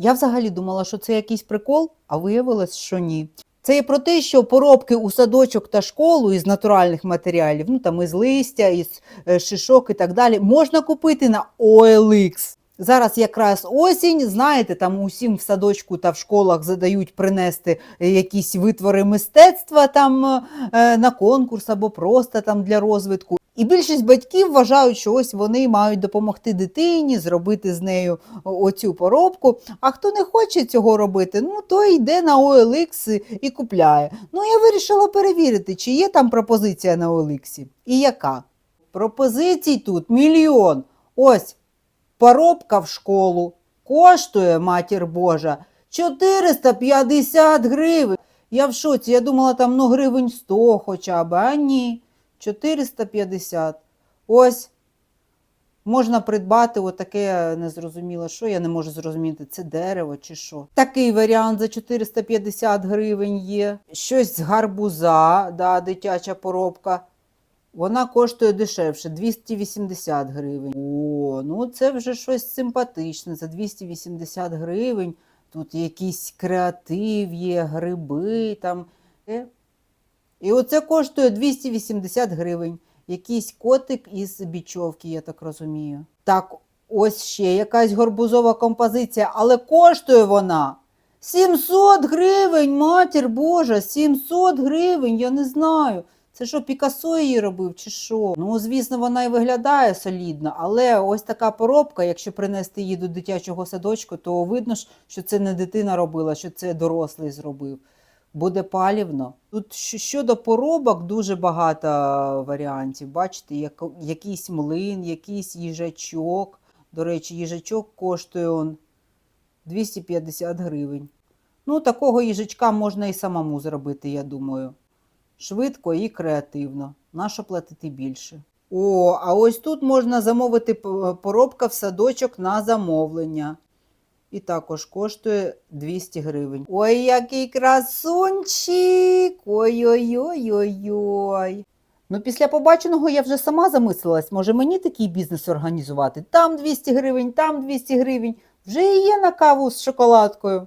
Я взагалі думала, що це якийсь прикол, а виявилось, що ні. Це є про те, що поробки у садочок та школу із натуральних матеріалів, ну там із листя, із е, шишок і так далі, можна купити на OLX. Зараз якраз осінь, знаєте, там усім в садочку та в школах задають принести е, якісь витвори мистецтва там е, на конкурс або просто там для розвитку. І більшість батьків вважають, що ось вони мають допомогти дитині зробити з нею оцю поробку. А хто не хоче цього робити, ну той йде на OLX і купляє. Ну я вирішила перевірити, чи є там пропозиція на OLX і яка. Пропозицій тут мільйон. Ось поробка в школу коштує, матір Божа, 450 гривень. Я в шоці, я думала, там ну, гривень 100 хоча б, а ні, 450. Ось можна придбати отаке незрозуміло, що я не можу зрозуміти, це дерево чи що. Такий варіант за 450 гривень є. Щось з гарбуза, да, дитяча поробка. Вона коштує дешевше 280 гривень. О, ну це вже щось симпатичне. За 280 гривень. Тут якийсь креатив є, гриби там. І оце коштує 280 гривень. Якийсь котик із бічовки, я так розумію. Так, ось ще якась горбузова композиція, але коштує вона 700 гривень, матір Божа, 700 гривень, я не знаю. Це що, Пікассо її робив чи що? Ну, звісно, вона і виглядає солідно, але ось така поробка, якщо принести її до дитячого садочку, то видно що це не дитина робила, що це дорослий зробив. Буде палівно. Тут щодо поробок дуже багато варіантів. Бачите, як, якийсь млин, якийсь їжачок. До речі, їжачок коштує он 250 гривень. Ну, такого їжачка можна і самому зробити, я думаю. Швидко і креативно. Нащо платити більше? О, а ось тут можна замовити поробка в садочок на замовлення. І також коштує 200 гривень. Ой, який красунчик! Ой-ой-ой-ой-ой. Ну, після побаченого я вже сама замислилась, може мені такий бізнес організувати. Там 200 гривень, там 200 гривень. Вже є на каву з шоколадкою.